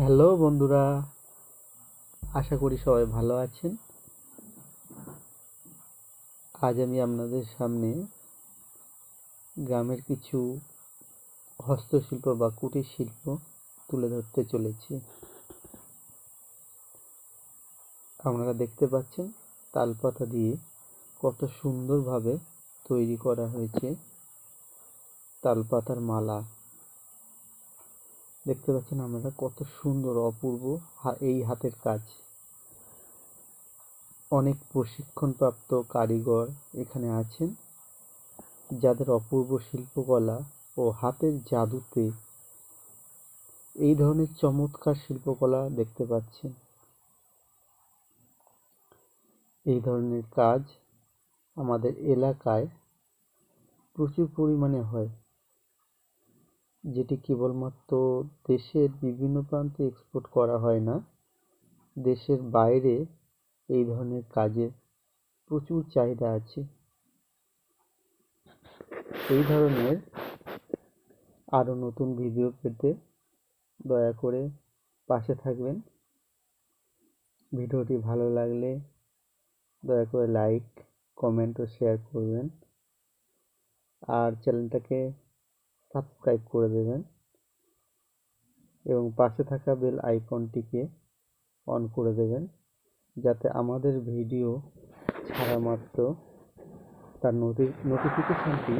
Hello বন্ধুরা, আশা করি সবাই ভালো আছেন। আজ আমি আপনাদের সামনে গ্রামের কিছু হস্তশিল্প বা কুটির শিল্প তুলে ধরতে চলেছি। আপনারা দেখতে পাচ্ছেন, তালপাতা দিয়ে কত সুন্দরভাবে তৈরি করা হয়েছে তালপাতার মালা। দেখতে পাচ্ছেন আপনারা কত সুন্দর, অপূর্ব এই হাতের কাজ। অনেক প্রশিক্ষণপ্রাপ্ত কারিগর এখানে আছেন, যাদের অপূর্ব শিল্পকলা ও হাতের জাদুতে এই ধরনের চমৎকার শিল্পকলা দেখতে পাচ্ছেন। এই ধরনের কাজ আমাদের এলাকায় প্রচুর পরিমাণে হয়। যেটি কেবলমাত্র দেশের বিভিন্ন প্রান্তে এক্সপোর্ট করা হয় না, দেশের বাইরে এই ধরনের কাজের প্রচুর চাহিদা আছে। এই ধরনের আরও নতুন ভিডিও পেতে দয়া করে পাশে থাকবেন। ভিডিওটি ভালো লাগলে দয়া করে লাইক কমেন্ট ও শেয়ার করবেন। আর চ্যানেলটাকে সাবস্ক্রাইব করে দেবেন এবং পাশে থাকা বেল আইকনটিকে অন করে দেবেন যাতে আমাদের ভিডিও ছাড়া মাত্র তার নোটিফিকেশনটি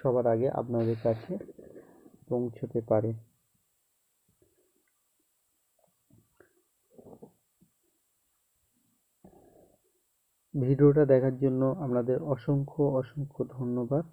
সবার আগে আপনাদের কাছে পৌঁছতে পারে। ভিডিওটা দেখার জন্য আপনাদের অসংখ্য অসংখ্য ধন্যবাদ।